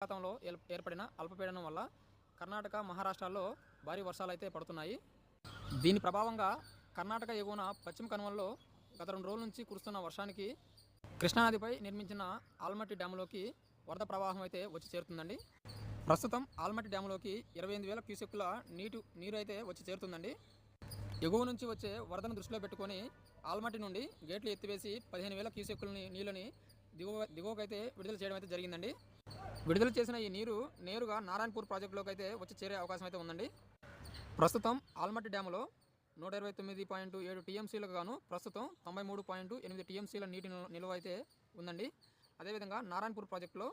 బంగాళాఖాతంలో ఏర్పడిన అల్పపీడనం వల్ల కర్ణాటక మహారాష్ట్రాల్లో భారీ వర్షాలు అయితే పడుతున్నాయి. దీని ప్రభావంగా కర్ణాటక ఎగువన పశ్చిమ కనుమల్లో గత రెండు రోజుల నుంచి కురుస్తున్న వర్షానికి కృష్ణానదిపై నిర్మించిన ఆల్మట్టి డ్యాములోకి వరద ప్రవాహం అయితే వచ్చి చేరుతుందండి. ప్రస్తుతం ఆల్మట్టి డ్యాములోకి ఇరవై ఎనిమిది వేల క్యూసెక్కుల నీటి నీరు అయితే వచ్చి చేరుతుందండి. ఎగువ నుంచి వచ్చే వరదను దృష్టిలో పెట్టుకొని ఆల్మట్టి నుండి గేట్లు ఎత్తివేసి పదిహేను వేల క్యూసెక్కులని నీళ్ళని దిగువ దిగువకైతే విడుదల చేయడం అయితే జరిగిందండి. విడుదల చేసిన ఈ నీరు నేరుగా నారాయణపూర్ ప్రాజెక్టులోకి అయితే వచ్చి చేరే అవకాశం అయితే ఉందండి. ప్రస్తుతం ఆల్మట్టి డ్యాములో నూట ఇరవై తొమ్మిది పాయింట్ ఏడు టీఎంసీలకు గాను ప్రస్తుతం తొంభై మూడు పాయింట్ ఎనిమిది టీఎంసీల నీటి నిల్వ- అయితే ఉందండి. అదేవిధంగా నారాయణపూర్ ప్రాజెక్టులో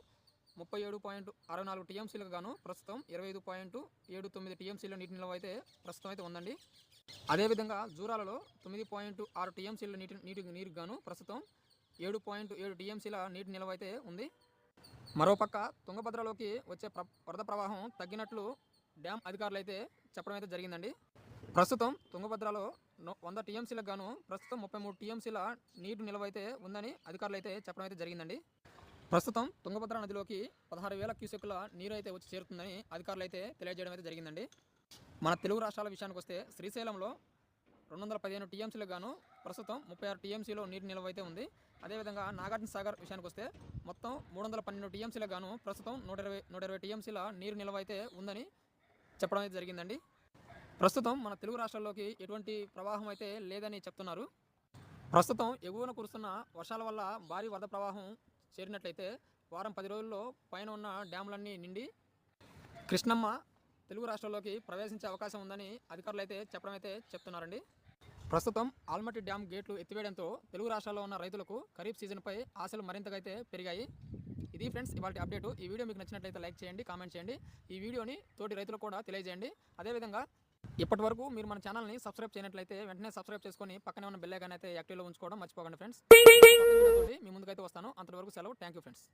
ముప్పై ఏడు పాయింట్ అరవై నాలుగు టీఎంసీలకు గాను ప్రస్తుతం ఇరవై ఐదు పాయింట్ ఏడు తొమ్మిది టీఎంసీల నీటి నిల్వ అయితే ప్రస్తుతం అయితే ఉందండి. అదేవిధంగా జూరాలలో తొమ్మిది పాయింట్ ఆరు టీఎంసీల నీటి నీటి నీరుకు గాను ప్రస్తుతం ఏడు పాయింట్ ఏడు టీఎంసీల నీటి నిల్వ అయితే ఉంది. మరోపక్క తుంగభద్రలోకి వచ్చే ప్ర వరద ప్రవాహం తగ్గినట్లు డ్యామ్ అధికారులు అయితే చెప్పడం అయితే జరిగిందండి. ప్రస్తుతం తుంగభద్రలో వంద టీఎంసీలకు గాను ప్రస్తుతం ముప్పై మూడు టీఎంసీల నీటి నిల్వ అయితే ఉందని అధికారులు అయితే చెప్పడం అయితే జరిగిందండి. ప్రస్తుతం తుంగభద్ర నదిలోకి పదహారు వేల క్యూసెక్కుల నీరు అయితే వచ్చి చేరుతుందని అధికారులు అయితే తెలియజేయడం అయితే జరిగిందండి. మన తెలుగు రాష్ట్రాల విషయానికి వస్తే శ్రీశైలంలో రెండు వందల పదిహేను టీఎంసీలకు గాను ప్రస్తుతం ముప్పై ఆరు టీఎంసీలో నీటి నిల్వ అయితే ఉంది. అదేవిధంగా నాగార్జున సాగర్ విషయానికి వస్తే మొత్తం మూడు వందల పన్నెండు టీఎంసీలకు గాను ప్రస్తుతం నూట ఇరవై నూట ఇరవై టీఎంసీల నీరు నిల్వ అయితే ఉందని చెప్పడం అయితే జరిగిందండి. ప్రస్తుతం మన తెలుగు రాష్ట్రాల్లోకి ఎటువంటి ప్రవాహం అయితే లేదని చెప్తున్నారు. ప్రస్తుతం ఎగువన కురుస్తున్న వర్షాల వల్ల భారీ వరద ప్రవాహం చేరినట్లయితే వారం పది రోజుల్లో పైన ఉన్న డ్యాములన్నీ నిండి కృష్ణమ్మ తెలుగు రాష్ట్రాల్లోకి ప్రవేశించే అవకాశం ఉందని అధికారులు అయితే చెప్పడం అయితే చెప్తున్నారండి. ప్రస్తుతం ఆల్మట్టి డ్యామ్ గేట్లు ఎత్తివేయడంతో తెలుగు రాష్ట్రాల్లో ఉన్న రైతులకు ఖరీఫ్ సీజన్పై ఆశలు మరింతగా అయితే పెరిగాయి. ఇది ఫ్రెండ్స్ ఇవాళ అప్డేట్. ఈ వీడియో మీకు నచ్చినట్లయితే లైక్ చేయండి కామెంట్ చేయండి. ఈ వీడియోని తోటి రైతులకు కూడా తెలియజేయండి. అదేవిధంగా ఇప్పటి వరకు మీరు మన ఛానల్ని సబ్స్క్రైబ్ చేయనట్లయితే వెంటనే సబ్స్క్రైబ్ చేసుకొని పక్కనే ఉన్న బెల్ అయితే యాక్టివ్లో ఉంచుకోవడం మర్చిపోకండి ఫ్రెండ్స్. మీ ముందుకైతే వస్తాను. అంతవరకు సెలవు. Thank you friends.